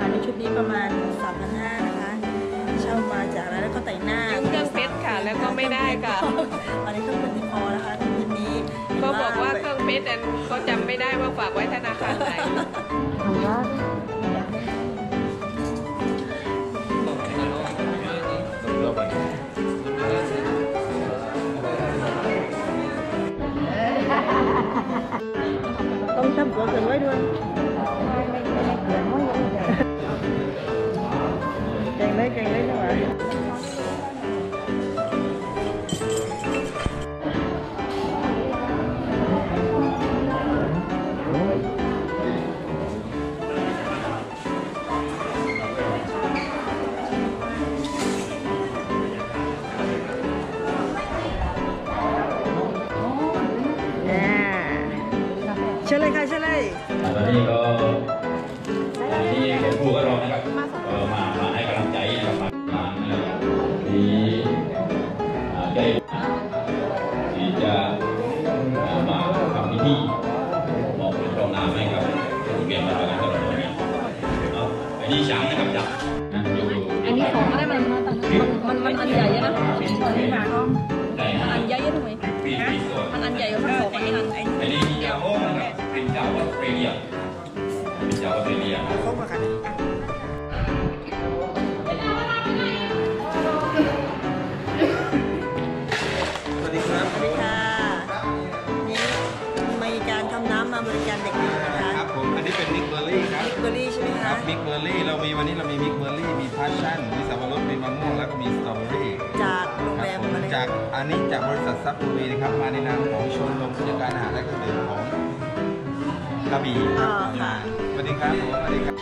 รานะคะในชุดนี้ประมาณ3,500นะคะ เช่ามาจากร้านแล้วก็แต่งหน้ายุ่งเครื่องเพชรค่ะ แล้วก็ไม่ได้ค่ะอันนี้เครื่องเพชรที่คอนะคะชุดนี้ก็บอกว่าเครื่องเพชรนั้นก็จำไม่ได้ว่าฝากไว้ธนาคารไหนทำว่าต้องทำตัวเกินไว้ด้วย เชิญเลยค่ะเชิญเลยตอนนี้ก็ที่ผมพูดกับเรานะครับเออมามาให้กำลังใจนะครับมามานะครับที่อ่าได้ที่จะอ่ามาทำพิธีมอบเป็นรองน้ำให้กับผู้เกียรติมาแล้วกันตลอดวันนี้เอาอันนี้ช้างนะครับจับนะอยู่อันนี้ของก็ได้มันมันมันอันใหญ่นะได้อันใหญ่ยังไงปีปีก่อนมันอันใหญ่ จ้าออสเตรเลียเป็นเจ้าออสเตรเลียครบแล้วค่ะสวัสดีครับสวัสดีค่ะนี่มีการทำน้ำมาบริการเด็กๆนะคะครับผมอันนี้เป็นมิกเบอร์รี่ครับมิกเบอร์รี่ใช่ไหมคคะรับมิกเบอร์รี่เรามีวันนี้เรามีมิกเบอร์รี่มีพาชั่นมีสับปะรดมีมะม่วงแล้วก็มีสตรอเบอรี่จากโรงครัแรบมผมอะไรจากอันนี้จากบริษัทซับทูวีนะครับมาในนามของชมรมผู้จัดการอาหารและเครื่องดื่มของ กระบี่คอ๋รัอบค่ะ สวัสดีครับผมสวัสดีครับ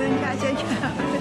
เชิญค่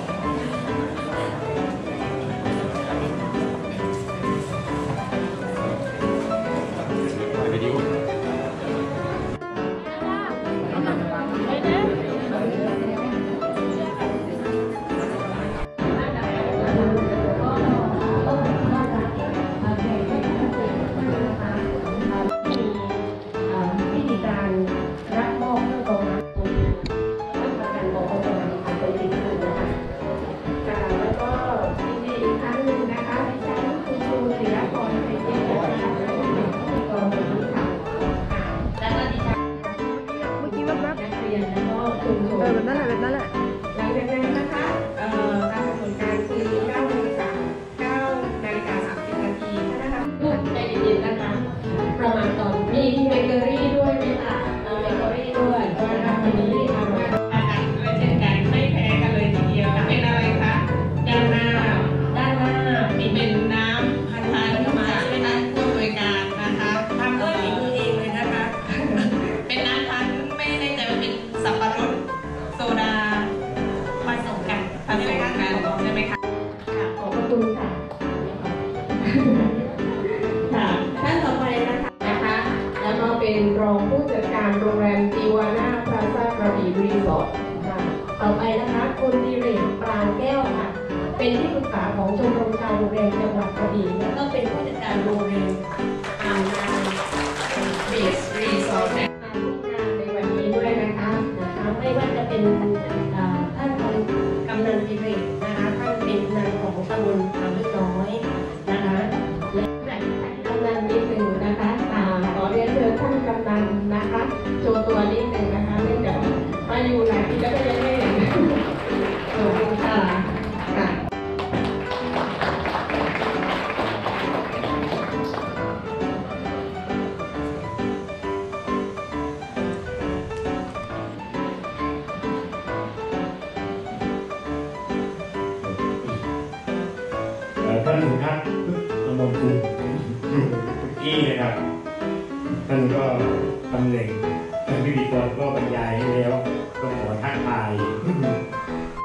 แล้วก็ขอทักทาย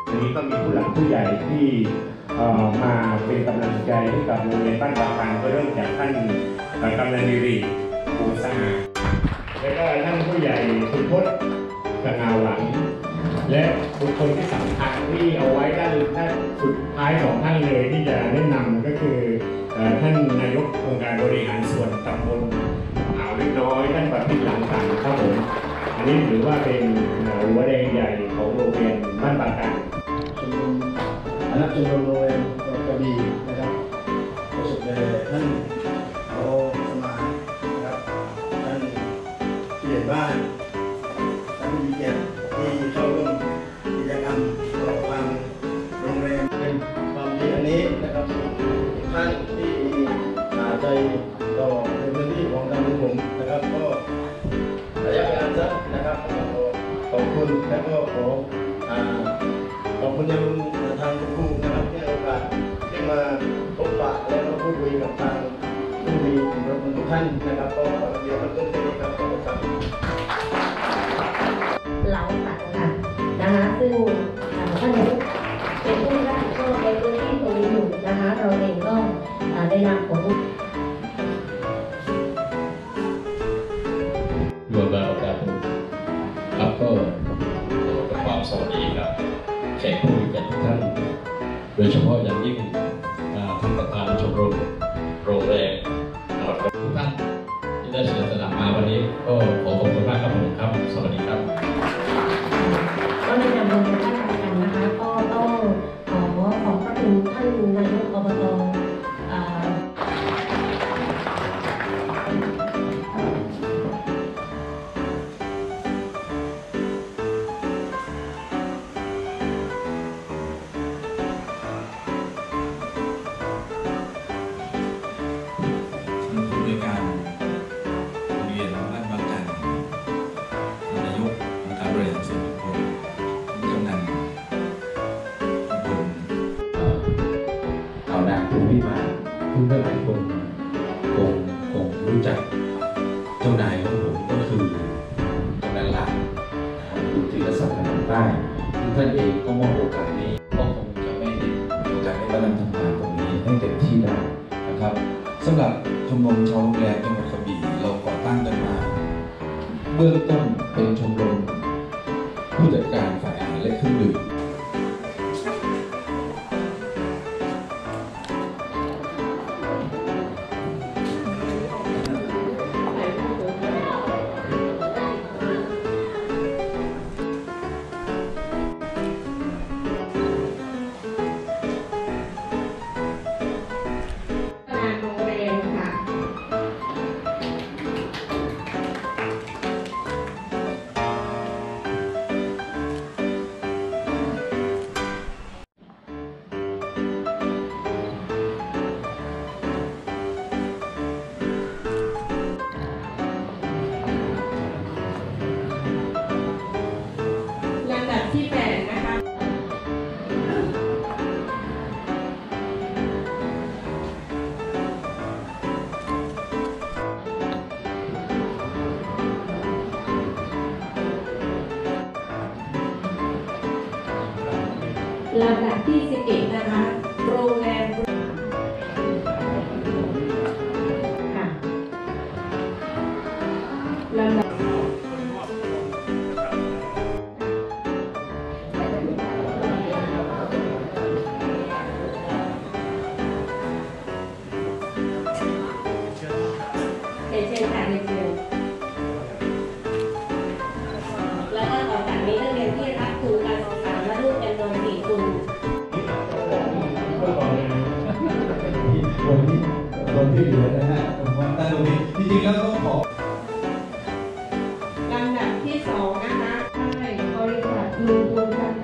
วันนี้ก็มีผู้หลักผู้ใหญ่ที่มาเป็นกำลังใจให้กับโรงเรียนบ้านบางพันก็เริ่มจากท่านกำนันดิริภูสหาแล้วก็ท่านผู้ใหญ่สุณพจน์สง่าหวัง และบุคคลที่สำคัญที่เอาไว้ด้านด้านสุดท้ายสองท่านเลยที่จะแนะนำก็คือท่านนายกองค์การบริหารส่วนตำบลอ่าวลึกน้อยท่านปฏิหลังตังครับผม นนี้ถือว่าเป็นอ่อหัวแดงใหญ่ของโรงเรียนบ้านบางกันชมรมคณะชมรมโรงเรียนกระบี่นะครับประสบแด่ท่านผอสมานะครับท่านผู้ใหญ่บ้านท่านมีเกียรติที่เข้าร่วมกิจกรรมตลอดทางโรงเรียนเป็นความดีอันนี้นะครับท่าน คุณยังทางคุณครูนะครับที่ให้โอกาสที่มาพบปะและก็พูดคุยกับทางผู้มีรับทุกท่านนะครับก็เดี๋ยวมันต้นไปนี้ครับขอบคุณครับเหลาตัดค่ะนะคะซึ่งอ่าท่านนายกเป็นผู้รับผิดชอบในพื้นที่ตรงนี้อยู่นะคะเราเองก็อ่าได้นำของ ดรใต้ซึ่งท่านเองก็มอบโอกาสนี้ก็คงจะไม่ได้โอกาสได้มาทำงานตรงนี้ให้เต็มที่ได้นะครับสำหรับชมรมชาวโรงแรมจังหวัดกระบี่เราก่อตั้งกันมา เบื้องต้น ลำดับที่ 11 นะคะ โรงแรม ได้อล้วนะฮะผมว่ตรงนี้จริงๆแล้วต้องขอลำดับที่สองนะคะให้บริษัทลุงบุญพันธ